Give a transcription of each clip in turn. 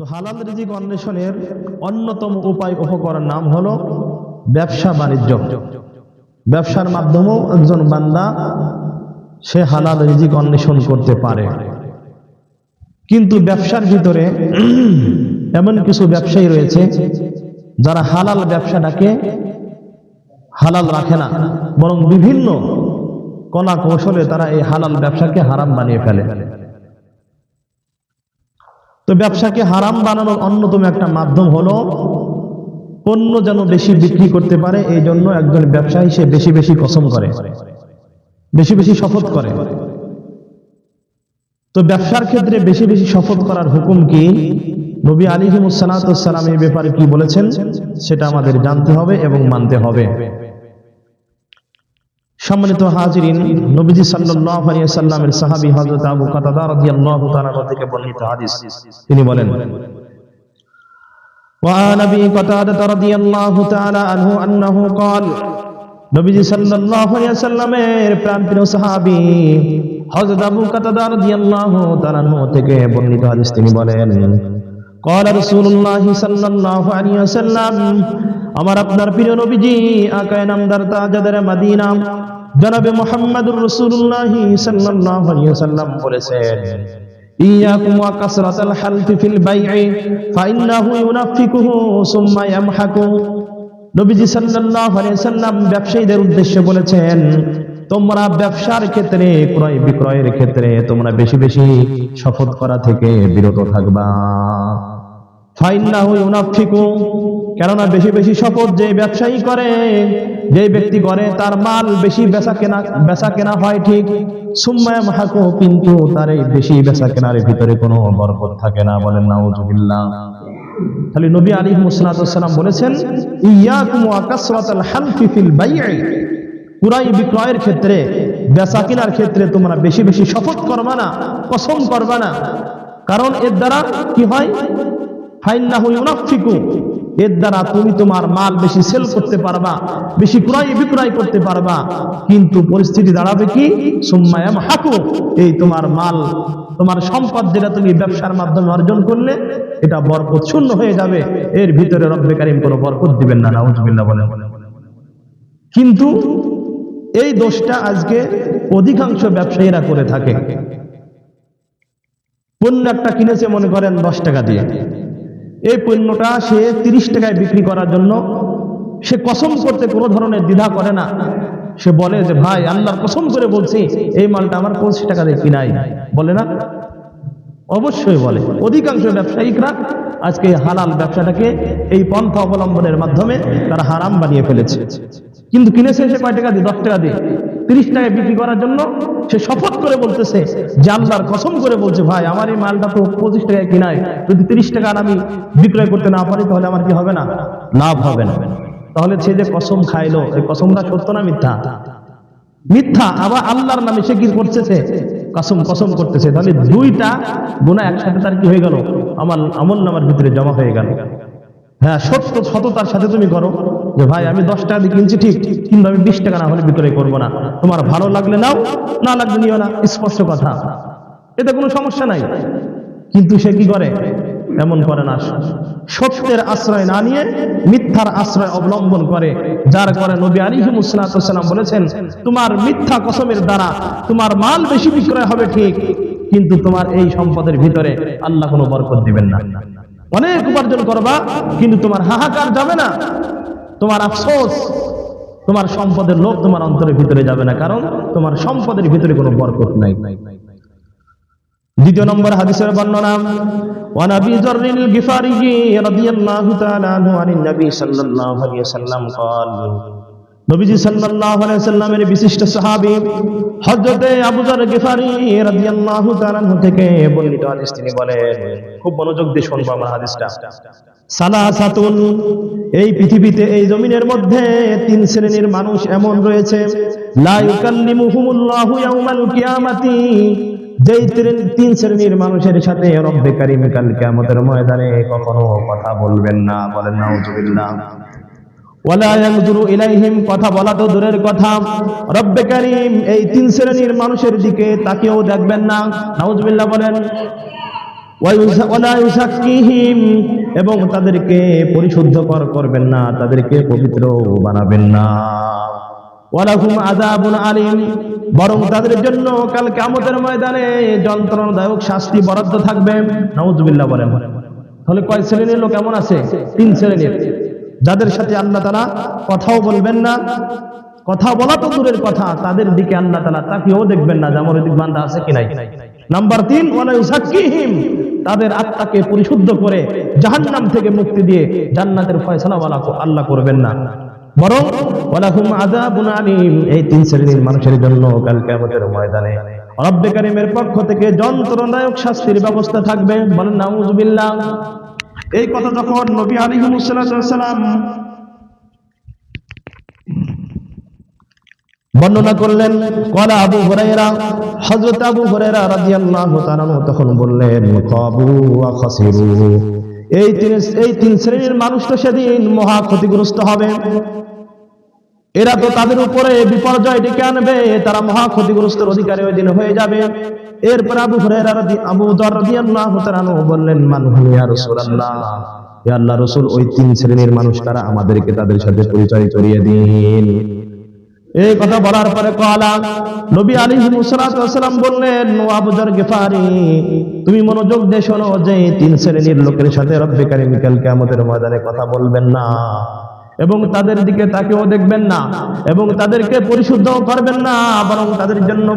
তো হালাল রিজিক অন্বেষণের অন্যতম উপায় উপকরণ নাম হলো ব্যবসা বাণিজ্য। ব্যবসার মাধ্যমেও একজন বান্দা সে হালাল রিজিক অন্বেষণ করতে পারে। কিন্তু ব্যবসার ভিতরে এমন কিছু ব্যবসায়ী রয়েছে যারা হালাল ব্যবসাটাকে হালাল রাখে না, বরং বিভিন্ন কলা কৌশলে তারা এই হালাল ব্যবসাকে হারাম বানিয়ে ফেলে। তো ব্যবসাকে হারাম বানানোর অন্যতম একটা মাধ্যম হলো পণ্য যেন বেশি বিক্রি করতে পারে, এই জন্য একজন ব্যবসায়ী সে বেশি বেশি কসম করে, বেশি বেশি শপথ করে। তো ব্যবসার ক্ষেত্রে বেশি বেশি শপথ করার হুকুম কি? নবী আলিহিমুসালাম এই ব্যাপারে কি বলেছেন? সেটা আমাদের জানতে হবে এবং মানতে হবে। সম্মানিত হাজিরিন নবীজি সাল্লাল্লাহু আলাইহি সাল্লামের সাহাবী হযরত আবু কাতাদা রাদিয়াল্লাহু তাআলা থেকে বর্ণিত হাদিস তিনি বলেন وعن ابي قتاده رضي الله تعالى عنه انه قال নবীজি সাল্লাল্লাহু আলাইহি সাল্লামের প্রাণপ্রিয় সাহাবী হযরত আবু কাতাদা রাদিয়াল্লাহু তাআলা আনহু থেকে বর্ণিত হাদিস তিনি বলেন قال رسول الله صلى الله عليه وسلم আমার আপনার প্রিয় নবীজি আকায় নামদার তাজাদার মদিনা জনাবে মুহাম্মদুর রাসূলুল্লাহ সাল্লাল্লাহু আলাইহি ওয়াসাল্লাম বলেছেন ইয়াকুম ওয়া কাসরাতাল হালফি ফিল বাই'i ফাইন্নাহু ইউনাফিকুহু সুম্মা ইয়ামহাকু নবীজি সাল্লাল্লাহু আলাইহি ওয়াসাল্লাম ব্যবসায়ীদের উদ্দেশ্যে বলেছেন তোমরা ব্যবসার ক্ষেত্রে, ক্রয় বিক্রয়ের ক্ষেত্রে তোমরা বেশি বেশি শপথ করা থেকে বিরত থাকবা। কেননা বেশি বেশি শপথ যে ব্যবসায়ী করে, যে ব্যক্তি করে, তার মাল বেশি বেচা কেনা বেচা কেনা হয় ঠিক। সুম্মায় মাহাকু কিন্তু তার এই বেশি বেচা কেনার ভিতরে কোনো বরকত থাকে না বলেন নাউজুবিল্লাহ। খালি নবী আলী মুসলাতাম বলেছেন, ইয়াকুম ফিল বাই'i কুরাই বিক্রয়ের ক্ষেত্রে বেচা কেনার ক্ষেত্রে তোমরা বেশি বেশি শপথ করবা না কসম করবা না। কারণ এর দ্বারা কি হয়? এর দ্বারা তুমি তোমার মাল বেশি সেল করতে পারবা, বেশি ক্রয় বিক্রয় করতে পারবা। কিন্তু পরিস্থিতি দাঁড়াবে কি? সুম্মায়াম হাকু এই তোমার মাল, তোমার সম্পদ যেটা তুমি ব্যবসার মাধ্যমে অর্জন করলে, এটা বরকত শূন্য হয়ে যাবে। এর ভিতরে রব্বে কারিম কোনো বরকত দিবেন না, নাউজুবিল্লাহ বলেন। কিন্তু এই দোষটা আজকে অধিকাংশ ব্যবসায়ীরা করে থাকে। পণ্য একটা কিনেছে, মনে করেন, দশ টাকা দিয়ে। এই পণ্যটা সে তিরিশ টাকায় বিক্রি করার জন্য সে কসম করতে কোনো ধরনের দ্বিধা করে না। সে বলে যে, ভাই, আল্লাহর কসম করে বলছি, এই মালটা আমার পঁচিশ টাকা দিয়ে কিনাই। বলে না? অবশ্যই বলে। অধিকাংশ ব্যবসায়িকরা আজকে হালাল ব্যবসাটাকে এই পন্থা অবলম্বনের মাধ্যমে তারা হারাম বানিয়ে ফেলেছে। কিন্তু কিনেছে সে কয় টাকা দিয়ে? দশ টাকা দিয়ে। তিরিশ টাকায় বিক্রি করার জন্য সে শপথ করে বলতেছে আল্লাহর কসম করে বলছে, ভাই, আমার এই মালটা তো পঁচিশ টাকায় কিনায়। যদি তিরিশ টাকার আমি বিক্রয় করতে না পারি, তাহলে আমার কি হবে না? লাভ হবে না। তাহলে সে যে কসম খাইলো, এই কসমটা সত্য না মিথ্যা? মিথ্যা, আবার আল্লাহর নামে সে কি করতেছে? কসম কসম করতেছে। তাহলে দুইটা গুণা একসাথে তার কি হয়ে গেল? আমার আমল নামার ভিতরে জমা হয়ে গেল। হ্যাঁ সত্য, সততার সাথে তুমি করো। যে ভাই, আমি দশ টাকা দিয়ে কিনছি, ঠিক। কিন্তু আমি বিশ টাকা না হলে বিক্রয় করব না। তোমার ভালো লাগলে নাও, না লাগলে নিও না। স্পষ্ট কথা। এতে কোনো সমস্যা নাই। কিন্তু সে কি করে? এমন করে না। সত্যের আশ্রয় না নিয়ে মিথ্যার আশ্রয় অবলম্বন করে। যার করে নবী আলিহি মুসলাতাম বলেছেন, তোমার মিথ্যা কসমের দ্বারা তোমার মাল বেশি বিক্রয় হবে, ঠিক। কিন্তু তোমার এই সম্পদের ভিতরে আল্লাহ কোনো বরকত দিবেন না। অনেক উপার্জন করবা কিন্তু তোমার হাহাকার যাবে না তোমার আফসোস তোমার সম্পদের লোভ তোমার অন্তরের ভিতরে যাবে না কারণ তোমার সম্পদের ভিতরে কোনো বরকত নাই দ্বিতীয় নম্বর হাদিসের বর্ণনা وعن ابي ذر الغفاري رضي الله تعالى عنه عن النبي صلى الله عليه وسلم قال নবীজি সাল্লাল্লাহু আলাইহি সাল্লামের বিশিষ্ট সাহাবী হযরতে আবু যর গিফারি রাদিয়াল্লাহু তাআলা থেকে বর্ণিত হাদিস তিনি বলেন, খুব মনোযোগ দিয়ে শুনব আমরা হাদিসটা। সালাসাতুন, এই পৃথিবীতে, এই জমিনের মধ্যে তিন শ্রেণির মানুষ এমন রয়েছে, লা ইউকাল্লিমুহুমুল্লাহু ইয়াউমাল কিয়ামাতি, যেই তিন- শ্রেণির মানুষের সাথে রব্বে কারিম কাল কিয়ামতের ময়দানে কখনো কথা বলবেন না, বলেন নাউজুবিল্লাহ কথা বলা তো দূরের কথা। রব্বে কারিম, এই তিন শ্রেণির মানুষের দিকে তাকেও দেখবেন না। নাউজুবিল্লাহ বলেন এবং তাদেরকে পরিশুদ্ধকর করবেন না, তাদেরকে পবিত্র বানাবেন না। বরং তাদের জন্য কাল কিয়ামতের ময়দানে যন্ত্রণাদায়ক শাস্তি বরাদ্দ থাকবে। নাউজুবিল্লাহ বলেন। তাহলে কয় শ্রেণির লোক এমন আছে? তিন শ্রেণির। যাদের সাথে আল্লাহ তাআলা কথাও বলবেন না কথা বলা তো দূরের কথা, তাদের দিকে আল্লাহ তাআলা তাকিয়েও দেখবেন না যে আমার ওদিক বান্দা আছে কি নাই। নাম্বার তিন ওয়ালা ইউসাক্কিহিম তাদের আত্মাকে পরিশুদ্ধ করে জাহান্নাম থেকে মুক্তি দিয়ে জান্নাতের ফয়সালা আল্লাহ করবেন না। বরং ওয়ালাহুম আযাবুন এই তিন শ্রেণির মানুষের জন্য কাল কিয়ামতের ময়দানে। রব্বে কারীমের পক্ষ থেকে যন্ত্রণাদায়ক শাস্তির ব্যবস্থা থাকবে। বলেন, নাউজুবিল্লাহ। এই কথা যখন নবী আলাইহিস সালাম বর্ণনা করলেন, কলা আবু হুরায়রা, হযরত আবু হুরায়রা রাদিয়াল্লাহু তাআলা তখন বললেন কাবু ওয়া খাসিরু। এই তিন এই তিন শ্রেণির মানুষ তো সেদিন মহা ক্ষতিগ্রস্ত হবে। এরা তো তাদের উপরে বিপর্যয় ডেকে আনবে, তারা মহা ক্ষতিগ্রস্তের অধিকারী ওই দিন হয়ে যাবে। এরপর আবু আবু বললেন আল্লাহ ওই তিন শ্রেণির মানুষ কারা আমাদেরকে তাদের সাথে পরিচয় করিয়ে দিন। এই কথা বলার পরে নবী আলী বললেন তুমি মনোযোগ দিয়ে শোনো যে তিন শ্রেণির লোকের সাথে রব্বে কারিম কালকে আমাদের ময়দানে কথা বলবেন না। এবং তাদের দিকে তাকেও দেখবেন না এবং তাদেরকে পরিশুদ্ধ করবেন না, বরং তাদের জন্য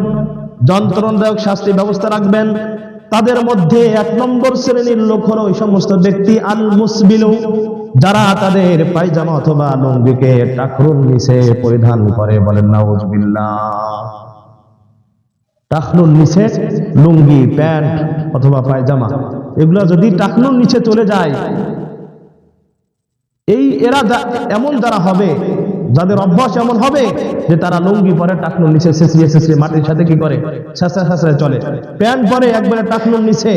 যন্ত্রণাদায়ক শাস্তি ব্যবস্থা রাখবেন। তাদের মধ্যে এক নম্বর শ্রেণির লোক হলো ওই সমস্ত ব্যক্তি আল মুসবিলু যারা তাদের পায়জামা অথবা লুঙ্গিকে টাকরুন নিচে পরিধান করে বলেন, নাউজুবিল্লাহ। টাকনুর নিচে লুঙ্গি, প্যান্ট অথবা পায়জামা, এগুলো যদি টাকনুর নিচে চলে যায় এই এরা এমন যারা হবে, যাদের অভ্যাস এমন হবে যে তারা লুঙ্গি পরে টাকনুর নিচে শেষিয়ে শেষিয়ে মাটির সাথে কি করে? চলে। প্যান্ট পরে একবারে টাকনুর নিচে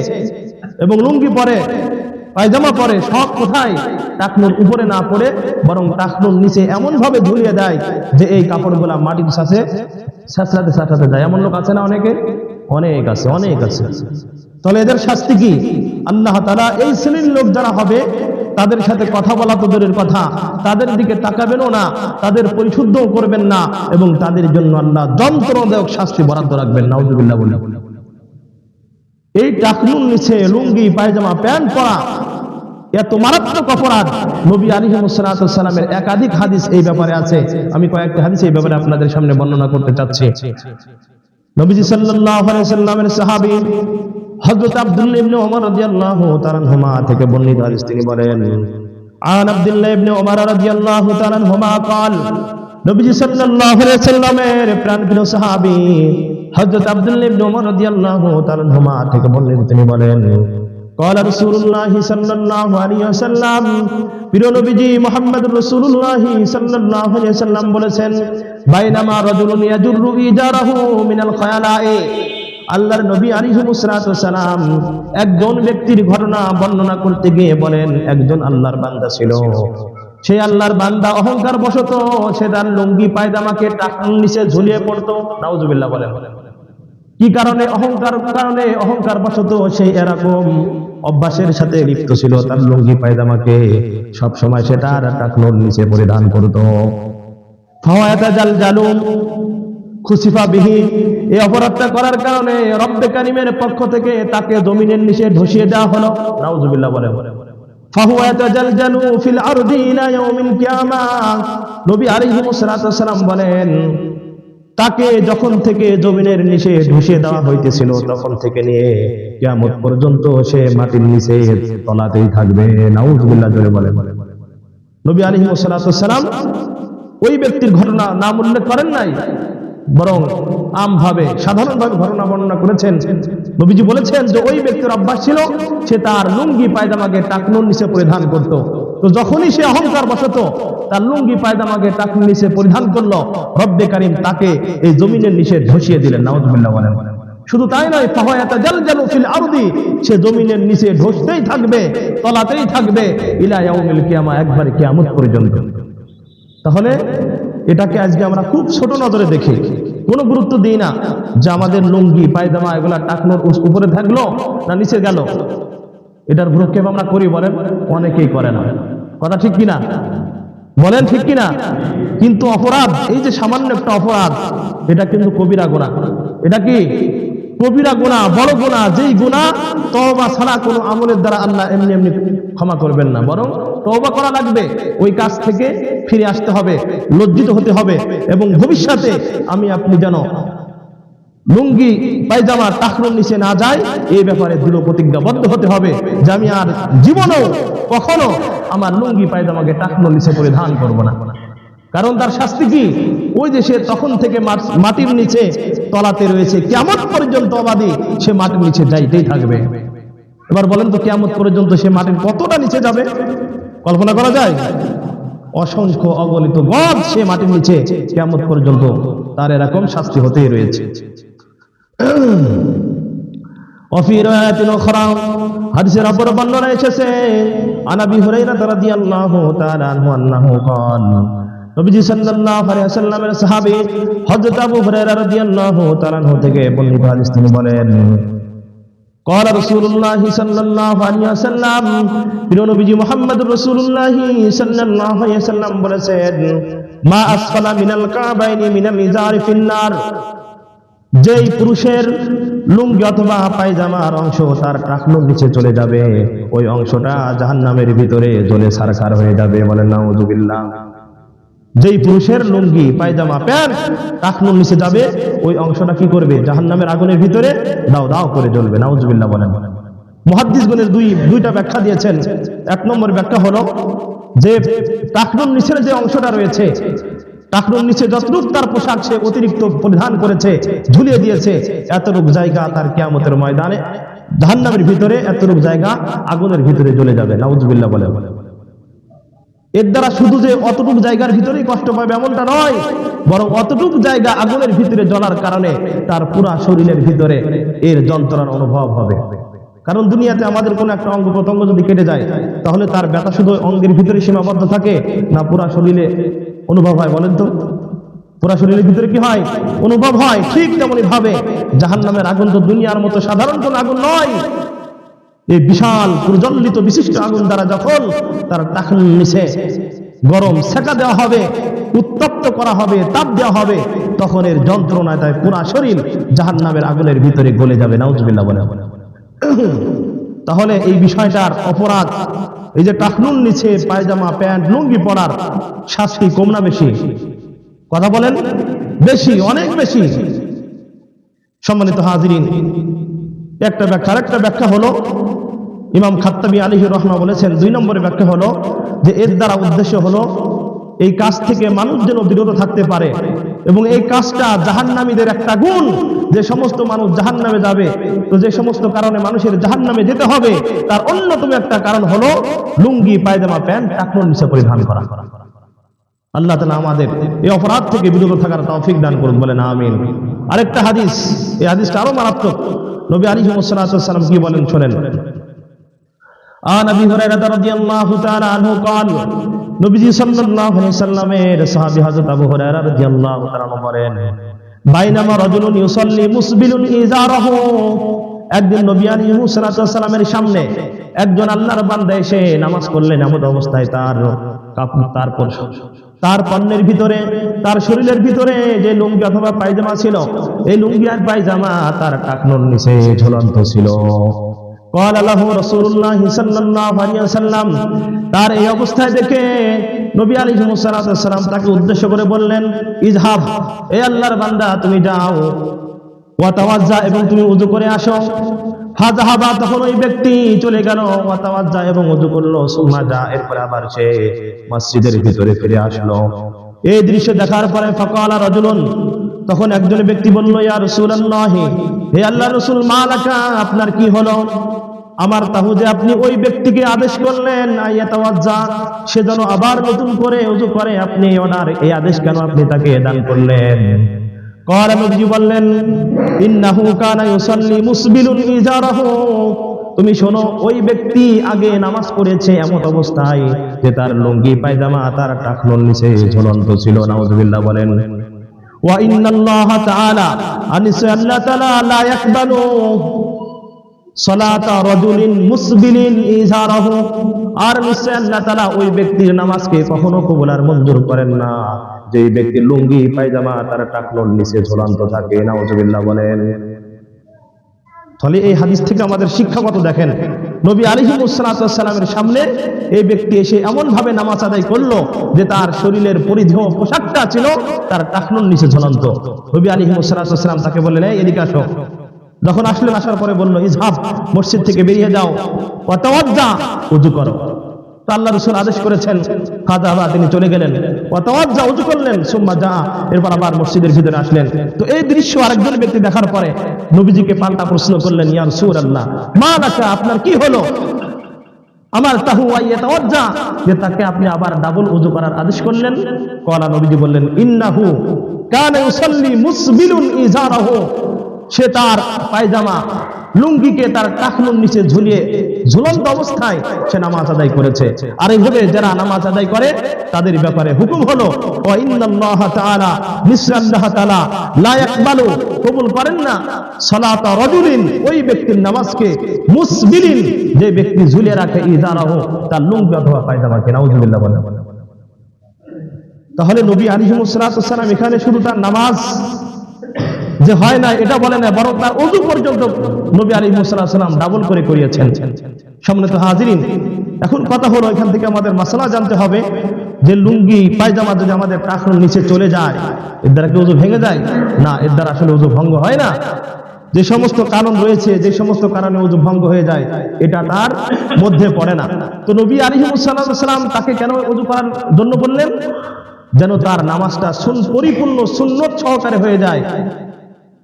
এবং লুঙ্গি পরে, পায়জামা পরে সব কোথায়? টাকনুর উপরে না পড়ে বরং টাকনুর নিচে এমন ভাবে ঝুলিয়ে দেয় যে এই কাপড়গুলা মাটির সাথে সাথে সাথে যায়। এমন লোক আছে না অনেকে? অনেক আছে অনেক আছে। তাহলে এদের শাস্তি কি? আল্লাহ তারা এই শ্রেণির লোক যারা হবে তাদের সাথে কথা বলা তো দূরের কথা। তাদের দিকে তাকাবেনও না, তাদের পরিশুদ্ধও করবেন না এবং তাদের জন্য আল্লাহ যন্ত্রদায়ক শাস্তি বরাদ্দ রাখবেন। নাউজুবিল্লাহ বলে। এই টাকনুর নিচে লুঙ্গি, পায়জামা, প্যান্ট পরা এত মারাত্মক অপরাধ। নবী আলী একাধিক হাদিস এই ব্যাপারে আছে। আমি কয়েকটা হাদিস এই ব্যাপারে আপনাদের সামনে বর্ণনা করতে চাচ্ছি। নবীজি আলাইহি সাল্লামের সাহাবী হযরত আব্দুল্লাহ ইবনে ওমর রাদিয়াল্লাহু তাআলা আনহুমা থেকে বর্ণিত হাদিস তিনি বলেন আন আব্দুল্লাহ ইবনে ওমর রাদিয়াল্লাহু তাআলা আনহুমা قال নবীজি সাল্লাল্লাহু আলাইহি সাল্লামের প্রাণপ্রিয় সাহাবী হযরত আব্দুল্লাহ ইবনে ওমর রাদিয়াল্লাহু তাআলা আনহুমা থেকে বর্ণিত তিনি বলেন قال رسول الله صلى الله عليه وسلم প্রিয় নবীজি মুহাম্মদ রাসূলুল্লাহ সাল্লাল্লাহু আলাইহি ওয়াসাল্লাম বলেছেন বাইনামা রাজুলুন ইয়াজুরু ইজারাহু মিনাল খায়ালাই আল্লাহর নবী আলাইহিস সালাম একজন ব্যক্তির ঘটনা বর্ণনা করতে গিয়ে বলেন, একজন আল্লাহর বান্দা ছিল। সেই আল্লাহর বান্দা অহংকার বশত সে তার লুঙ্গি, পায়জামাকে টাকার নিচে ঝুলিয়ে পড়তো। নাউজুবিল্লাহ বলেন। কি কারণে? অহংকার কারণে অহংকার বশত সেই এরকম অভ্যাসের সাথে লিপ্ত ছিল। তার লুঙ্গি, পায়জামাকে সব সময় সেটা আর টাকনোর নিচে পরিধান করত। খুশিফা বিহীন এই অপরাধটা করার কারণে রব্বে কারিমের পক্ষ থেকে তাকে জমিনের নিচে ধসিয়ে দেওয়া হলো। নাউজুবিল্লাহ বলে। তাকে যখন থেকে জমিনের নিচে দেওয়া হইতেছিল, তখন থেকে নিয়ে কিয়ামত পর্যন্ত সে মাটির নিচে তলাতেই থাকবে। বলে। নবী আলাইহিস সালাম ওই ব্যক্তির ঘটনা নাম উল্লেখ করেন নাই? বরং আমভাবে, সাধারণভাবে ঘটনা বর্ণনা করেছেন। নবীজি বলেছেন যে ওই ব্যক্তির অভ্যাস ছিল সে তার লুঙ্গি, পায়জামাকে টাকনুর নিচে পরিধান করত। তো যখনই সে অহংকার বসত তার লুঙ্গি, পায়জামাকে টাকনুর নিচে পরিধান করল, রব্বে কারিম তাকে এই জমিনের নিচে ধসিয়ে দিলেন। নাউজুবিল্লাহ বলেন। শুধু তাই নয়, ফাহায়াতা জালজালু ফিল আরদি, সে জমিনের নিচে ধসতেই থাকবে, তলাতেই থাকবে, ইলা ইয়াউমিল কিয়ামা, একবার কিয়ামত পর্যন্ত। তাহলে এটাকে আজকে আমরা খুব ছোট নজরে দেখি। কোনো গুরুত্ব দিই না যে আমাদের লুঙ্গি, পায়জামা এগুলা টাকনোর উপরে থাকল না নিচে গেল। এটার ভ্রক্ষেপ আমরা করি বলেন, অনেকেই করে না। কথা ঠিক কিনা? বলেন ঠিক কিনা? কিন্তু অপরাধ, এই যে সামান্য একটা অপরাধ, এটা কিন্তু কবিরা গোনা। এটা কি? কবিরা গুণা বড় গুণা যেই গুণা তওবা ছাড়া কোনো আমলের দ্বারা আল্লাহ এমনি এমনি ক্ষমা করবেন না। বরং তওবা করা লাগবে, ওই কাজ থেকে ফিরে আসতে হবে, লজ্জিত হতে হবে এবং ভবিষ্যতে আমি আপনি যেন লুঙ্গি, পায়জামা টাকরুর নিচে না যায় এই ব্যাপারে দৃঢ় প্রতিজ্ঞাবদ্ধ হতে হবে যে আমি আর জীবনেও কখনো আমার লুঙ্গি, পায়জামাকে টাকরুর নিচে পরিধান করব না। কারণ তার শাস্তি কি? ওই যে সে তখন থেকে মাটির নিচে তলাতে রয়েছে। কেমন পর্যন্ত অবাদী সে মাটির নিচে যাইতেই থাকবে। এবার বলেন তো কেমন পর্যন্ত সে মাটির কতটা নিচে যাবে? কল্পনা করা যায়? অসংখ্য অগণিত গদ সে মাটির নিচে কেমন পর্যন্ত তার এরকম শাস্তি হতেই রয়েছে। হাদিসের অপর বর্ণনা এসেছে আনাবি হুরাইরা রাদিয়াল্লাহু তাআলা আনহু নবীজি সাল্লাল্লাহু আলাইহি ওয়াসাল্লামের সাহাবী হযরত আবু হুরায়রা রাদিয়াল্লাহু তাআলা আনহু থেকে বর্ণিত হাদিস তিনি বলেন قال رسول الله صلى الله عليه وسلم প্রিয় নবীজি মুহাম্মদুর রাসূলুল্লাহ সাল্লাল্লাহু আলাইহি ওয়াসাল্লাম বলেছেন মা আসফালা মিনাল কাবাইনি মিনাল ইজারি ফিন্নার যেই পুরুষের লুঙ্গি অথবা পায়জামার অংশ তার টাকনুর নিচে চলে যাবে ওই অংশটা জাহান্নামের ভিতরে জ্বলে সারকার হয়ে যাবে বলেন নাউজুবিল্লাহ যেই পুরুষের লুঙ্গি, পায়জামা, প্যান্ট টাকনুর নিচে যাবে, ওই অংশটা কি করবে? জাহান্নামের আগুনের ভিতরে দাও দাও করে জ্বলবে। নাউজুবিল্লাহ বলেন। মহাদ্দিসগণের দুই, দুইটা ব্যাখ্যা দিয়েছেন। এক নম্বর ব্যাখ্যা হলো যে টাকনুর নিচের যে অংশটা রয়েছে টাকনুর নিচে যতটুক তার পোশাক সে অতিরিক্ত পরিধান করেছে, ঝুলিয়ে দিয়েছে, এতটুক জায়গা তার কিয়ামতের ময়দানে, জাহান্নামের ভিতরে এতটুক জায়গা আগুনের ভিতরে জ্বলে যাবে। নাউজুবিল্লাহ বলে এর দ্বারা শুধু যে অতটুক জায়গার ভিতরেই কষ্ট পাবে এমনটা নয়, বরং অতটুক জায়গা আগুনের ভিতরে জ্বলার কারণে তার পুরা শরীরের ভিতরে এর যন্ত্রণার অনুভব হবে। কারণ দুনিয়াতে আমাদের কোনো একটা অঙ্গ প্রত্যঙ্গ যদি কেটে যায়, তাহলে তার ব্যথা শুধু অঙ্গের ভিতরে সীমাবদ্ধ থাকে, না পুরা শরীরে অনুভব হয় বলেন তো? পুরা শরীরের ভিতরে কি হয়? অনুভব হয়, ঠিক তেমনি ভাবে। জাহান নামের আগুন তো দুনিয়ার মতো সাধারণ কোন আগুন নয় এই বিশাল প্রজ্বলিত বিশিষ্ট আগুন দ্বারা যখন তার টাকন নিচে গরম সেকা দেওয়া হবে, উত্তপ্ত করা হবে, তাপ দেওয়া হবে, তখন এর যন্ত্রণায় তাই পুরা শরীর জাহান নামের আগুনের ভিতরে গলে যাবে। নাউজবিল্লাহ বলে। তাহলে এই বিষয়টার অপরাধ, এই যে টাকনুন নিচে পায়জামা, প্যান্ট, লুঙ্গি পরার শাস্তি কম না বেশি? কথা বলেন? বেশি, অনেক বেশি। সম্মানিত হাজিরিন, একটা ব্যাখ্যা, আরেকটা ব্যাখ্যা হলো ইমাম খাত্তাবি আলী রহমা বলেছেন, দুই নম্বরের ব্যাখ্যা হলো যে এর দ্বারা উদ্দেশ্য হলো এই কাজ থেকে মানুষ যেন বিরত থাকতে পারে এবং এই কাজটা জাহান্নামীদের একটা গুণ, যে সমস্ত মানুষ জাহান্নামে যাবে। তো যে সমস্ত কারণে মানুষের জাহান্নামে যেতে হবে, তার অন্যতম একটা কারণ হলো লুঙ্গি, পায়জামা, প্যান্ট টাকনুর নিচে পরিধান করা। আল্লাহ তালা আমাদের এই অপরাধ থেকে বিরত থাকার তৌফিক দান করুন, বলেন আমিন। আরেকটা হাদিস, এই হাদিসটা আরও মারাত্মক। নবী আলী সাল্লাম কি বলেন, শোনেন। আন আবি হুরায়রা রাদিয়াল্লাহু তাআলা আনহু قال নবীজি সাল্লাল্লাহু আলাইহি সাল্লামের সাহাবী হযরত আবু হুরায়রা রাদিয়াল্লাহু তাআলা আনহু বলেন বাইনামা রাজুলুন ইউসাল্লি মুসবিলুন ইজারাহু একদিন নবী আলাইহিস সালামের সামনে একজন আল্লাহর বান্দা এসে নামাজ পড়লেন এমন অবস্থায় তার কাপড় তারপর তার পণ্যের ভিতরে তার শরীরের ভিতরে যে লুঙ্গি অথবা পায়জামা ছিল এই লুঙ্গি আর পায়জামা তার টাকনোর নিচে ঝুলন্ত ছিল তার এই অবস্থায় দেখে নবী আলী সালাম তাকে উদ্দেশ্য করে বললেন, ইজহাব, এ আল্লাহর বান্দা, তুমি যাও। ওয়াতাওয়াজ্জা এবং তুমি উজু করে আসো। হাজাহাবা তখন ওই ব্যক্তি চলে গেল। ওয়াতাওয়াজ্জা এবং উজু করল। যা, এরপরে আবার সে মসজিদের ভিতরে ফিরে আসলো। এই দৃশ্য দেখার পরে ফকালা রজুলন তখন একজন ব্যক্তি বলল, ইয়া রাসূলুল্লাহ, হে আল্লাহ রসুল, মালাকা, আপনার কি হলো? আমার তাহুজে আপনি ওই ব্যক্তিকে আদেশ করলেন সে যেন আবার নতুন করে উজু করে, আপনি ওনার এই আদেশ কেন আপনি তাকে দান করলেন? কর নবজি বললেন, ইন্নাহু কানা ইউসাল্লি মুসবিলুন ইজারাহু। তুমি শোনো, ওই ব্যক্তি আগে নামাজ পড়েছে এমন অবস্থায় যে তার লুঙ্গি, পায়জামা, তার টাকলোর নিচে ঝুলন্ত ছিল, নাউজুবিল্লাহ বলেন। সলাতা আর আল্লাহ ওই ব্যক্তির নামাজকে কখনো কবুল আর মঞ্জুর করেন না। যে ব্যক্তি লুঙ্গি, পায়জামা, তার টাকলোর নিচে ঝুলন্ত থাকে, নাউজুবিল্লাহ বলেন। তাহলে এই হাদিস থেকে আমাদের শিক্ষাগত দেখেন নবী আলিহিমুসালামের সামনে এই ব্যক্তি এসে এমন ভাবে নামাজ আদায় করল যে তার শরীরের পরিধেয় পোশাকটা ছিল তার টাকনুর নিচে ঝুলন্ত। নবী আলিহিমুসালাম তাকে বললেন "এই, এদিকে আসো। যখন আসলেন আসার পরে বলল ইজহাব মসজিদ থেকে বেরিয়ে যাও। অতওয়াজ্জা উজু করো। তো আল্লাহ রসুল আদেশ করেছেন আবার তিনি চলে গেলেন। অতওয়াজ্জা উজু করলেন, সুম্মা যা এরপর আবার মসজিদের ভিতরে আসলেন। তো এই দৃশ্য আরেকজন ব্যক্তি দেখার পরে নবীজিকে পাল্টা প্রশ্ন করলেন ইয়ার সুর আল্লাহ মা রাখা আপনার কি হলো? আমার তাহু আইয়াতাওয়াজ্জা যে তাকে আপনি আবার ডাবল উজু করার আদেশ করলেন। কলা নবীজি বললেন, ইন্নাহু কানা ইউসাল্লি মুসবিলুন ইজারাহু। সে তার পায়জামা লুঙ্গিকে তার টাকনুর নিচে ঝুলিয়ে ঝুলন্ত অবস্থায় সে নামাজ আদায় করেছে। আর এইভাবে যারা নামাজ আদায় করে, তাদের ব্যাপারে হুকুম হলো কবুল করেন না। সালাতা রাজুলিন, ওই ব্যক্তির নামাজকে মুসবিলিন, যে ব্যক্তি ঝুলিয়ে রাখে, ইজারাহু, তার লুঙ্গি অথবা পায়জামাকে নাউজুবিল্লাহ বলেন। তাহলে নবী আলিহিমুসালাম এখানে শুধু তার নামাজ যে হয় না, এটা বলে না, বরং তার অজু পর্যন্ত নবী আলী মুসাল্লাম ডাবল করে করিয়েছেন। সামনে তো হাজিরিন, এখন কথা হলো এখান থেকে আমাদের মশলা জানতে হবে যে লুঙ্গি, পায়জামা যদি আমাদের টাকর নিচে চলে যায়, এর দ্বারা কি অজু ভেঙে যায়? না, এর দ্বারা আসলে অজু ভঙ্গ হয় না। যে সমস্ত কারণ রয়েছে, যে সমস্ত কারণে অজু ভঙ্গ হয়ে যায়, এটা তার মধ্যে পড়ে না। তো নবী আলিহিমুসাল্লাম তাকে কেন অজু করার জন্য বললেন? যেন তার নামাজটা পরিপূর্ণ সুন্নত সহকারে হয়ে যায়।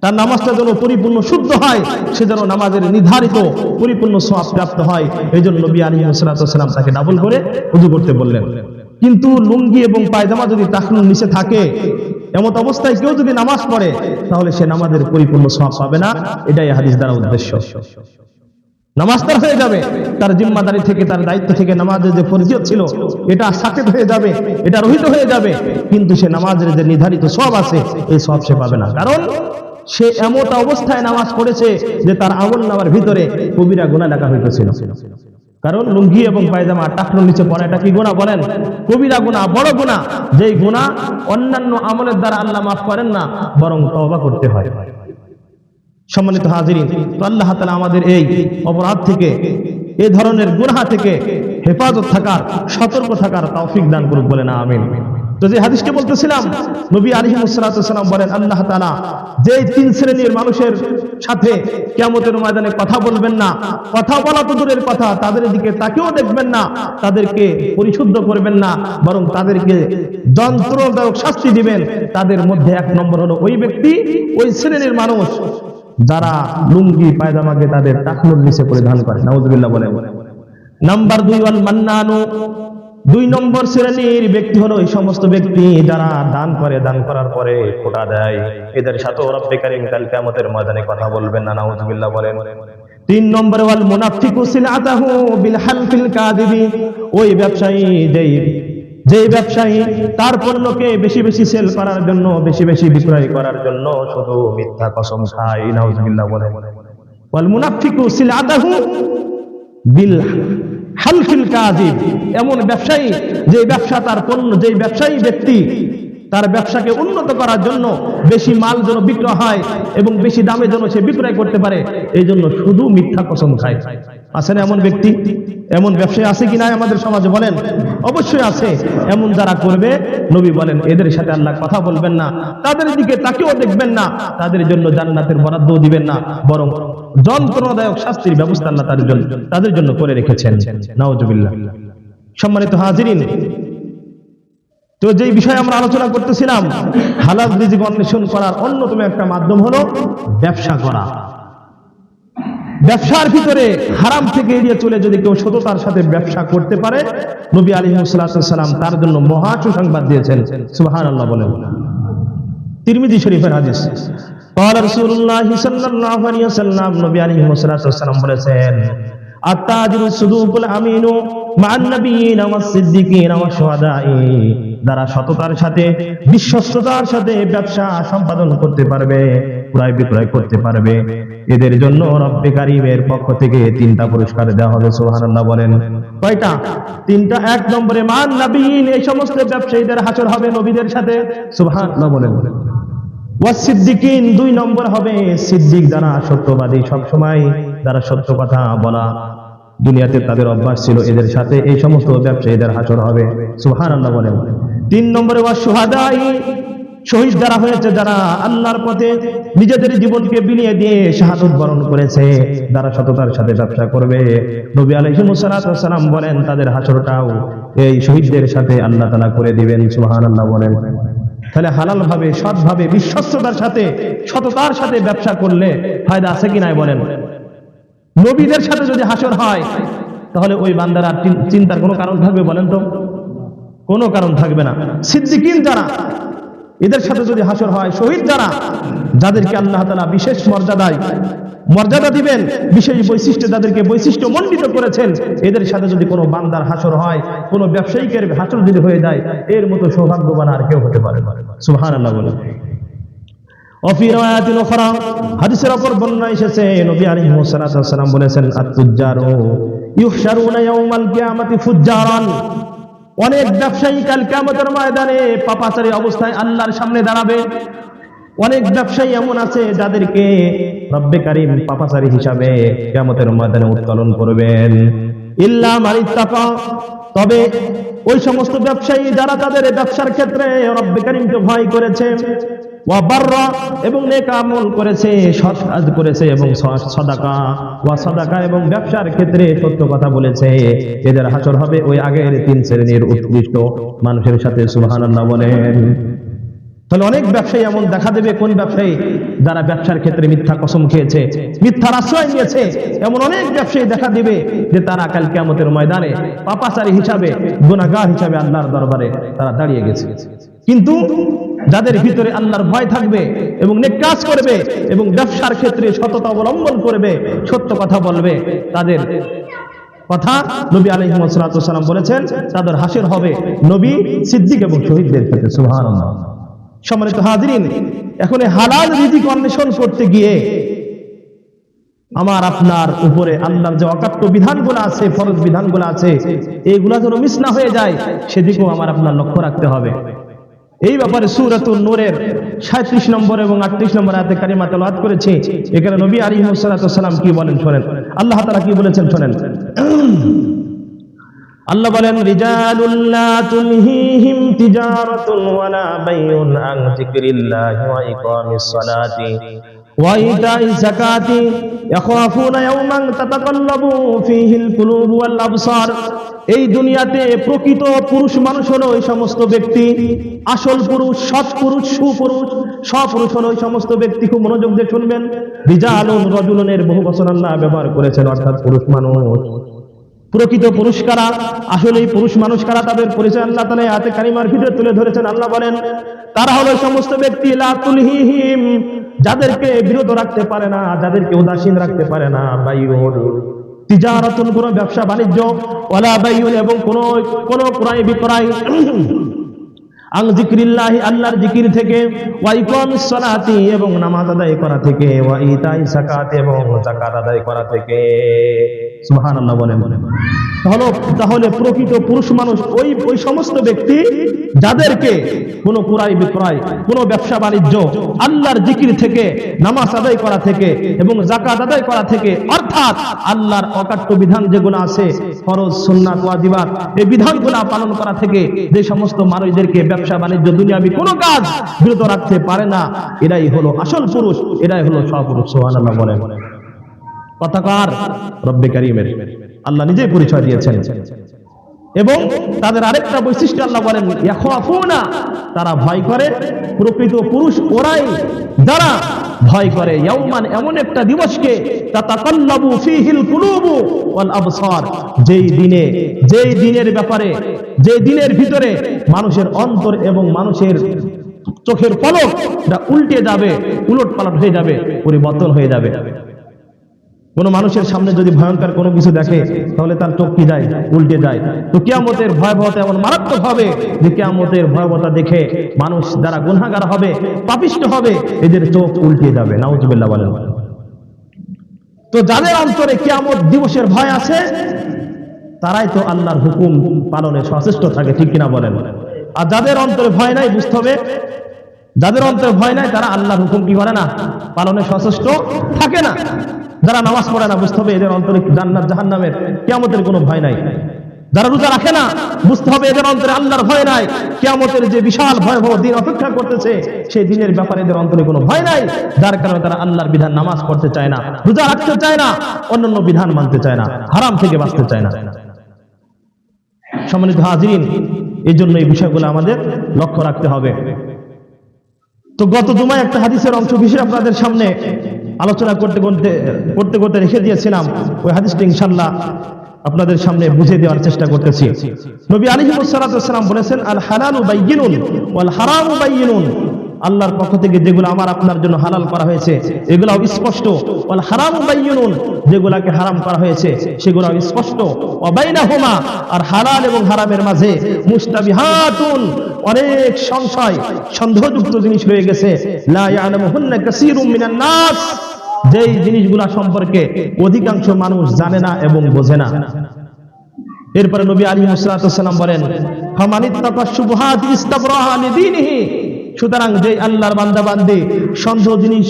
তার নামাজটা যেন পরিপূর্ণ শুদ্ধ হয়, সে যেন নামাজের নির্ধারিত পরিপূর্ণ সওয়াব প্রাপ্ত হয় এই জন্য নবী আলী সালাম তাকে ডাবল করে উজু করতে বললেন। কিন্তু লুঙ্গি এবং পায়জামা যদি তাহনুর নিচে থাকে, এমত অবস্থায় কেউ যদি নামাজ পড়ে, তাহলে সে নামাজের পরিপূর্ণ সওয়াব পাবে না। এটাই হাদিস দ্বারা উদ্দেশ্য। নামাজ তার হয়ে যাবে, তার জিম্মাদারি থেকে, তার দায়িত্ব থেকে নামাজের যে ফরজিয়ত ছিল, এটা সাকেত হয়ে যাবে, এটা রহিত হয়ে যাবে, কিন্তু সে নামাজের যে নির্ধারিত সব আছে, এই সব সে পাবে না। কারণ সে এমত অবস্থায় নামাজ পড়েছে যে তার আমল নামার ভিতরে কবিরা গুণা লেখা হইতেছিল। কারণ লুঙ্গি এবং পায়জামা টাকনুর নিচে পড়াটা কি গুণা বলেন? কবিরা গুণা বড় গুণা যেই গুণা অন্যান্য আমলের দ্বারা আল্লাহ মাফ করেন না, বরং তওবা করতে হয়। সম্মানিত হাজিরিন, তো আল্লাহ তালা আমাদের এই অপরাধ থেকে, এ ধরনের গুনাহ থেকে হেফাজত থাকার, সতর্ক থাকার তৌফিক দান করুক বলে না আমিন। তো যে হাদিসকে বলতেছিলাম, নবী আলিহিমুসালাম বলেন, আল্লাহ তালা যে তিন শ্রেণির মানুষের সাথে কেমতের ময়দানে কথা বলবেন না, কথা বলা তো দূরের কথা, তাদের দিকে তাকেও দেখবেন না, তাদেরকে পরিশুদ্ধ করবেন না, বরং তাদেরকে যন্ত্রদায়ক শাস্তি দিবেন, তাদের মধ্যে এক নম্বর হলো ওই ব্যক্তি, ওই শ্রেণির মানুষ যারা লুঙ্গি পায়জামাকে তাদের টাকনুর নিচে পরিধান করে। নাউজুবিল্লাহ বলে নাম্বার দুই মান্নানু। দুই নম্বর শ্রেণির ব্যক্তি হলো এই সমস্ত ব্যক্তি যারা দান করে, দান করার পরে খোটা দেয়। এদের সাথে রব্বে কারিম কাল কিয়ামতের ময়দানে কথা বলবেন না, নাউজুবিল্লাহ বলেন। তিন নম্বর ওয়াল মুনাফিকু সিলাতাহু বিল হালফিল কাযিবি। ওই ব্যবসায়ী যেই যে ব্যবসায়ী তার পণ্যকে বেশি বেশি সেল করার জন্য, বেশি বেশি বিক্রয় করার জন্য শুধু মিথ্যা কসম খায়, নাউজুবিল্লাহ বলে ওয়াল মুনাফিকু সিলাতাহু বিল হালফিল কাজিব এমন ব্যবসায়ী, যে ব্যবসা তার পণ্য, যে ব্যবসায়ী ব্যক্তি তার ব্যবসাকে উন্নত করার জন্য বেশি মাল যেন বিক্রয় হয় এবং বেশি দামে যেন সে বিক্রয় করতে পারে, এই জন্য শুধু মিথ্যা কসম খায়। আছেন এমন ব্যক্তি? এমন ব্যবসায়ী আছে কি কিনা আমাদের সমাজে বলেন? অবশ্যই আছে। এমন যারা করবে, নবী বলেন, এদের সাথে আল্লাহ কথা বলবেন না। তাদের দিকে তাকেও দেখবেন না। তাদের জন্য জান্নাতের বরাদ্দ দিবেন না। বরং যন্ত্রণাদায়ক শাস্তির ব্যবস্থা আল্লাহ তাদের জন্য তাদের জন্য করে রেখেছেন। নাওজুবিল্লাহ সম্মানিত হাজিরিন, তো যেই বিষয়ে আমরা আলোচনা করতেছিলাম, হালাল রিজিক অন্বেষণ করার অন্যতম একটা মাধ্যম হলো ব্যবসা করা। ব্যবসার ভিতরে হারাম থেকে এড়িয়ে চলে যদি কেউ সততার সাথে ব্যবসা করতে পারে নবী আলী সাল্লাম তার জন্য মহা সুসংবাদ দিয়েছেন সুবাহান আল্লাহ বলেন তিরমিজি শরীফের হাদিস قال رسول الله صلى الله عليه وسلم নবী আলাইহি ওয়াসাল্লাম বলেছেন আত্তাজিরু সুদুকুল আমিনু মান নাবিয়িন ওয়াস সিদ্দিকিন ওয়াস শুহাদাই যারা সততার সাথে বিশ্বস্ততার সাথে ব্যবসা সম্পাদন করতে পারবে ক্রয় বিক্রয় করতে পারবে। এদের জন্য রব্বে কারিমের পক্ষ থেকে তিনটা পুরস্কার দেওয়া হবে, সুবহানাল্লাহ বলেন। কয়টা? তিনটা, এক নম্বরে মান নবীন এই সমস্ত ব্যবসায়ীদের হাসর হবে নবীদের সাথে, সুবহানাল্লাহ বলেন। ওয়াসিদ্দিকিন দুই নম্বর হবে সিদ্দিক যারা সত্যবাদী সবসময়, যারা সত্য কথা বলা। দুনিয়াতে তাদের অভ্যাস ছিল এদের সাথে এই সমস্ত ব্যবসায়ীদের হাসর হবে, সুবহানাল্লাহ বলেন। তিন নম্বরে ওয়া সুহাদাই শহীদ যারা হয়েছে, যারা আল্লাহর পথে নিজেদের জীবনকে বিলিয়ে দিয়ে শাহাদত বরণ করেছে যারা সততার সাথে ব্যবসা করবে। নবী আলাইহিস সালাম বলেন, তাদের হাসরটাও এই শহীদদের সাথে আল্লাহ তালা করে দিবেন, সুবহানাল্লাহ বলেন। তাহলে হালাল ভাবে সৎ ভাবে বিশ্বস্ততার সাথে, সততার সাথে ব্যবসা করলে ফায়দা আছে কি নাই বলেন? নবীদের সাথে যদি হাসর হয়, তাহলে ওই বান্দারা চিন্তার কোনো কারণ থাকবে বলেন তো? কোনো কারণ থাকবে না। সিদ্দিকিন যারা এদের সাথে যদি হাসর হয়, শহীদ যারা, যাদেরকে আল্লাহ তাআলা বিশেষ মর্যাদায় মর্যাদা দিবেন, বিশেষ বৈশিষ্ট্য যাদেরকে বৈশিষ্ট্য মণ্ডিত করেছেন, এদের সাথে যদি কোনো বান্দার হাসর হয়, কোনো ব্যবসায়িকের হাসর যদি হয়ে যায়, এর মতো সৌভাগ্যবান আর কেউ হতে পারে সুবহানাল্লাহ বলে অফি হাদিসের বলেছেন অনেক ব্যবসায়ী কাল কেমতের ময়দানে পাপাচারী অবস্থায় আল্লাহর সামনে দাঁড়াবে। অনেক ব্যবসায়ী এমন আছে যাদেরকে রব্বে কারিম পাপাচারী হিসাবে কেমতের ময়দানে উত্তোলন করবেন। ইল্লা মারিত্তাকা তবে ওই সমস্ত ব্যবসায়ী যারা তাদের ব্যবসার ক্ষেত্রে রব্বে কারিমকে ভয় করেছে এবং নেক আমল করেছে, সৎ কাজ করেছে এবং সদাকা, ওয়া সদাকা এবং ব্যবসার ক্ষেত্রে সত্য কথা বলেছে। এদের হাসর হবে ওই আগের তিন শ্রেণির উৎকৃষ্ট মানুষের সাথে, সুবহানাল্লাহ বলেন। তাহলে অনেক ব্যবসায়ী এমন দেখা দেবে কোন ব্যবসায়ী যারা ব্যবসার ক্ষেত্রে মিথ্যা কসম খেয়েছে, মিথ্যার আশ্রয় নিয়েছে। এমন অনেক ব্যবসায়ী দেখা দিবে যে তারা কাল কিয়ামতের ময়দানে পাপাচারী হিসাবে, গুনাহগার হিসাবে আল্লাহর দরবারে তারা দাঁড়িয়ে গেছে। কিন্তু যাদের ভিতরে আল্লাহর ভয় থাকবে এবং নেক কাজ করবে এবং ব্যবসার ক্ষেত্রে সততা অবলম্বন করবে, সত্য কথা বলবে, তাদের কথা নবী আলহিমসালাম বলেছেন, তাদের হাসির হবে নবী সিদ্দিক এবং শহীদদের ক্ষেত্রে, সুবহানাল্লাহ। সম্মানিত হাজিরিন, এখন হালাল রিজিক অন্বেষণ করতে গিয়ে আমার আপনার উপরে আল্লাহর যে অকাট্য বিধানগুলো আছে, ফরজ বিধানগুলো আছে, এইগুলা যেন মিস না হয়ে যায়, সেদিকেও আমার আপনার লক্ষ্য রাখতে হবে। এই ব্যাপারে সুরাতুল নূরের সাঁত্রিশ নম্বর এবং আটত্রিশ নম্বর আয়াতে কারিমা তেলাওয়াত করেছে। এখানে নবী আলাইহিস সালাম কি বলেন শোনেন। আল্লাহ তাআলা কি বলেছেন শোনেন? আল্লাহ বলেন এই দুনিয়াতে প্রকৃত পুরুষ মানুষ হলো ওই সমস্ত ব্যক্তি, আসল পুরুষ, সৎ পুরুষ, সুপুরুষ, সপুরুষ হলো ওই সমস্ত ব্যক্তি। খুব মনোযোগ দিয়ে শুনবেন। রিজালুন রজুলনের বহু বছর আল্লাহ ব্যবহার করেছেন অর্থাৎ পুরুষ মানুষ। প্রকৃত পুরুষ কারা? আসলে এই পুরুষ মানুষ কারা তাদের পরিচয় আল্লাহ তালা হাতে কারিমার ভিতরে তুলে ধরেছেন আল্লাহ বলেন, তারা হলো সমস্ত ব্যক্তি লাতুলহিহিম যাদেরকে বিরত রাখতে পারে না, যাদেরকে উদাসীন রাখতে পারে না বাই তিজারাতুন, কোন ব্যবসা বাণিজ্য ওলা এবং কোন কোন ক্রয় বিক্রয় আং জিক্রিল্লাহি আল্লাহর জিকির থেকে এবং নামাজ আদায় করা থেকে এবং যাকাত আদায় করা থেকে। সুবহানাল্লাহ বলেন। তাহলে তাহলে প্রকৃত পুরুষ মানুষ ওই ওই সমস্ত ব্যক্তি যাদেরকে কোনো ক্রয় বিক্রয়, কোনো ব্যবসা বাণিজ্য, আল্লাহর জিকির থেকে, নামাজ আদায় করা থেকে এবং যাকাত আদায় করা থেকে, অর্থাৎ আল্লাহর অকাট্য বিধান যেগুলো আছে, ফরজ, সুন্নাত, ওয়াজিবাত, এই বিধানগুলো পালন করা থেকে যে সমস্ত মানুষদেরকে ব্যবসা বাণিজ্য দুনিয়াবি কোনো কাজ বিরত রাখতে পারে না। এরাই হলো আসল পুরুষ, এরাই হলো সপুরুষ মনে বলেন কথাকার রব্বে কারিমের। আল্লাহ নিজেই পরিচয় দিয়েছেন। এবং তাদের আরেকটা বৈশিষ্ট্য আল্লাহ বলেন, ইয়াখাফুনা, তারা ভয় করে। প্রকৃত পুরুষ ওরাই যারা ভয় করে, ইয়াউমান এমন একটা দিবসকে, তাতাকাল্লাবু ফীহিল কুলুবু ওয়াল আবসার, যেই দিনে, যেই দিনের ব্যাপারে যে দিনের ভিতরে মানুষের অন্তর এবং মানুষের চোখের পলক উল্টে যাবে উলট পালট হয়ে যাবে, পরিবর্তন হয়ে যাবে। কোনো মানুষের সামনে যদি ভয়ঙ্কর কোনো কিছু দেখে, তাহলে তার চোখ কি যায়? উল্টে যায়। তো কেয়ামতের ভয়াবহতা এমন মারাত্মক হবে যে কেয়ামতের ভয়াবহতা দেখে মানুষ যারা গুনাগার হবে, পাপিষ্ট হবে, এদের চোখ উল্টে যাবে। নাউজুবিল্লাহ বলেন। তো যাদের অন্তরে কেয়ামত দিবসের ভয় আছে, তারাই তো আল্লাহর হুকুম পালনে সচেষ্ট থাকে, ঠিক কিনা বলেন? আর যাদের অন্তরে ভয় নাই, বুঝতে হবে, যাদের অন্তরে ভয় নাই, তারা আল্লাহর হুকুম কি করে না? পালনে সচেষ্ট থাকে না। যারা নামাজ পড়ে না, বুঝতে হবে এদের অন্তরে জান্নাত, জাহান্নামের কেয়ামতের কোনো ভয় নাই। যারা রোজা রাখে না, বুঝতে হবে এদের অন্তরে আল্লাহর ভয় নাই। কেয়ামতের যে বিশাল ভয়াবহ দিন অপেক্ষা করতেছে, সেই দিনের ব্যাপারে এদের অন্তরে কোনো ভয় নাই। যার কারণে তারা আল্লাহর বিধান নামাজ পড়তে চায় না, রোজা রাখতে চায় না, অন্যান্য বিধান মানতে চায় না, হারাম থেকে বাঁচতে চায় না। সম্মানিত হাজিরিন, এই জন্য এই বিষয়গুলো আমাদের লক্ষ্য রাখতে হবে। তো গত জুমায় একটা হাদিসের অংশ বিশেষ আপনাদের সামনে আলোচনা করতে করতে করতে করতে রেখে দিয়েছিলাম। ওই হাদিসটি ইনশাল্লাহ আপনাদের সামনে বুঝে দেওয়ার চেষ্টা করতেছি। নবী আলী সালাম বলেছেন, আল হালাল বাইগিনুন ওয়াল হারাম বাইয়িনুন। আল্লাহর পক্ষ থেকে যেগুলো আমার আপনার জন্য হালাল করা হয়েছে এগুলো স্পষ্ট। হারামু বাইয়িনুন, যেগুলাকে হারাম করা হয়েছে সেগুলো স্পষ্ট। অবাইনাহুমা আর হালাল এবং হারামের মাঝে মুস্তাবিহাতুন অনেক সংশয়, সন্দেহযুক্ত জিনিস রয়ে গেছে। যেই জিনিসগুলা সম্পর্কে অধিকাংশ মানুষ জানে না এবং বোঝে না। এরপরে নবী আলী মুসালাম বলেন, ফামানিত্তাকা শুবহাত ইস্তাবরাহা লিদীনিহি সুতরাং যে আল্লাহর বান্দা বান্দি সন্দেহ জিনিস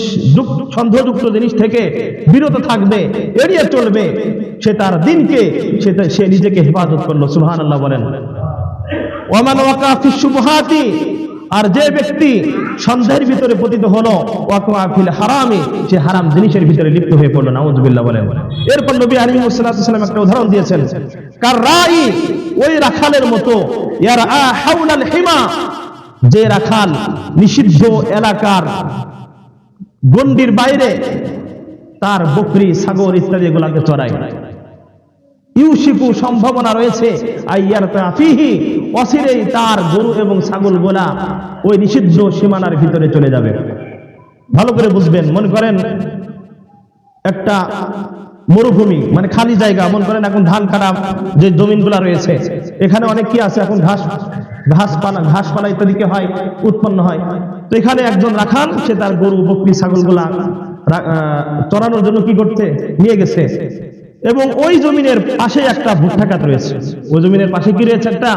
সন্দেহযুক্ত জিনিস থেকে বিরত থাকবে, এড়িয়ে চলবে, সে তার দিনকে সে সে নিজেকে হেফাজত করল সুবহান আল্লাহ বলেন। ওয়ামান ওয়াকা ফি আর যে ব্যক্তি সন্দেহের ভিতরে পতিত হলো, ওয়াকা ফিল হারামি, সে হারাম জিনিসের ভিতরে লিপ্ত হয়ে পড়ল, নাউজুবিল্লাহ বলেন। এরপর নবী আলী সাল্লাম একটা উদাহরণ দিয়েছেন। কার রাই ওই রাখালের মতো ইয়ার আ হাউলাল হিমা যে রাখাল নিষিদ্ধ এলাকার গন্ডির বাইরে তার বকরি, সাগর ইত্যাদি এগুলাকে চড়ায়। ইউসিকু সম্ভাবনা রয়েছে আইয়ার তাফিহি অসিরেই তার গরু এবং ছাগল গোলা ওই নিষিদ্ধ সীমানার ভিতরে চলে যাবে। ভালো করে বুঝবেন, মনে করেন একটা মরুভূমি মানে খালি জায়গা, মনে করেন এখন ধান কাটা যে জমিনগুলা রয়েছে, এখানে অনেক কি আছে, এখন ঘাস ঘাস পানা ঘাস পানা ইত্যাদি কি হয়, উৎপন্ন হয়। তো এখানে একজন রাখাল, সে তার গরু, বকরি, ছাগলগুলা চড়ানোর জন্য কি করতে নিয়ে গেছে। এবং ওই জমিনের পাশে একটা ভুট্টা খাত রয়েছে। ওই জমিনের পাশে কি রয়েছে একটা?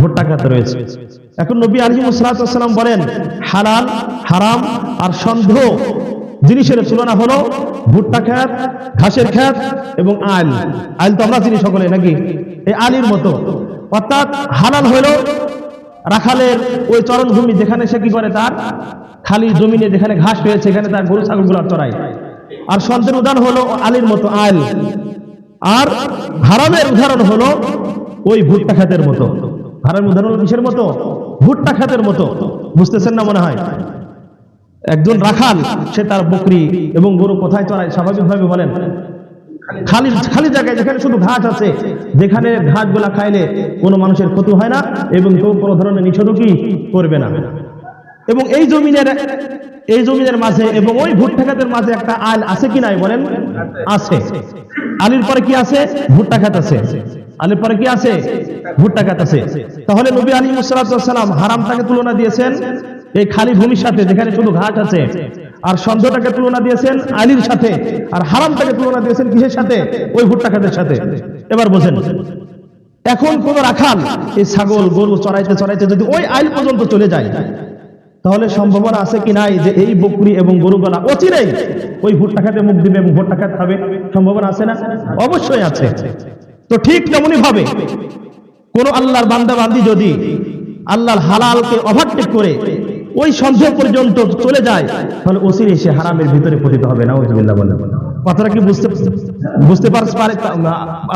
ভুট্টা খাত রয়েছে। এখন নবী আলী সালাম বলেন, হালাল, হারাম আর সন্দেহ জিনিসের তুলনা হলো ভুট্টা খ্যাত ঘাসের খ্যাত এবং আল। আল তো আমরা চিনি সকলে, নাকি? এই আলির মতো। অর্থাৎ হালাল হলো রাখালের ওই চরণভূমি যেখানে সে কি করে তার? খালি জমিনে যেখানে ঘাস রয়েছে এখানে তার গরু, ছাগলগুলো চড়ায়। আর সন্তের উদাহরণ হলো আলির মতো আল আর হারামের উদাহরণ হলো ওই ভুট্টা খাতের মতো। হারামের উদাহরণ হলো কিসের মতো? ভুট্টা খাতের মতো। বুঝতেছেন না মনে হয়? একজন রাখাল, সে তার বকরি এবং গরু কোথায় চড়ায়? স্বাভাবিকভাবে বলেন। খালি খালি জায়গায় যেখানে শুধু ঘাস আছে, যেখানে খাইলে কোনো মানুষের ক্ষতি হয় না এবং কেউ কোনো ধরনের করবে না। এবং এই জমিনের এই জমিনের মাঝে এবং ওই ভুট্টা খাতের মাঝে একটা আল আছে কি নাই বলেন? আছে। আলির পরে কি আছে? ভুট্টা খাত আছে। আলির পরে কি আছে? ভুট্টা খাত আছে। তাহলে নবী আলী মুসালাম তুলনা দিয়েছেন, এই খালি ভূমির সাথে যেখানে শুধু ঘাস আছে আর সন্দেহটাকে তুলনা দিয়েছেন আলির সাথে, আর হারামটাকে তুলনা দিয়েছেন কিসের সাথে? ওই ভুট্টা খাতের সাথে। এবার বোঝেন এখন কোন রাখাল এই ছাগল, গরু চড়াইতে চড়াইতে যদি ওই আইল পর্যন্ত চলে যায়, তাহলে সম্ভাবনা আছে কি নাই যে এই বকরি এবং গরুগুলা অচিরেই ওই ভুট্টা খাতে মুখ দিবে এবং ভুট্টা খাত খাবে? সম্ভাবনা আছে না? অবশ্যই আছে। তো ঠিক তেমনি ভাবে কোন আল্লাহর বান্দা বান্দি যদি আল্লাহর হালালকে ওভারটেক করে ওই সন্দেহ পর্যন্ত চলে যায়। তাহলে অচিরে সে হারামের ভিতরে পতিত হবে না ওজবিল্লা বলে কথাটা কি বুঝতে বুঝতে পারছ পারে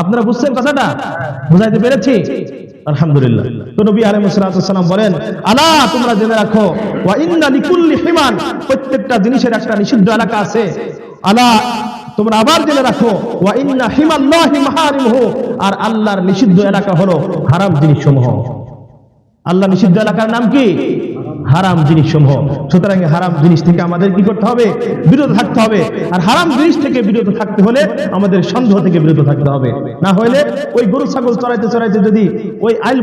আপনারা বুঝছেন কথাটা? বুঝাইতে পেরেছি? আলহামদুলিল্লাহ। তো নবী বলেন, আলা, তোমরা জেনে রাখো হিমান প্রত্যেকটা জিনিসের একটা নিষিদ্ধ এলাকা আছে। আলা, তোমরা আবার জেনে রাখো, ওয়া ইন্না হিমাল্লাহি আর আল্লাহর নিষিদ্ধ এলাকা হলো হারাম জিনিস সমূহ আল্লাহ নিষিদ্ধ এলাকার নাম কি? হারাম জিনিস সমূহ সুতরাং হারাম জিনিস থেকে আমাদের কি করতে হবে? বিরত থাকতে হবে। আর হারাম জিনিস থেকে বিরত থাকতে হলে আমাদের সন্দেহ থেকে বিরত থাকতে হবে। না হলে ওই গরু, ছাগল চড়াইতে চড়াইতে যদি ওই আইল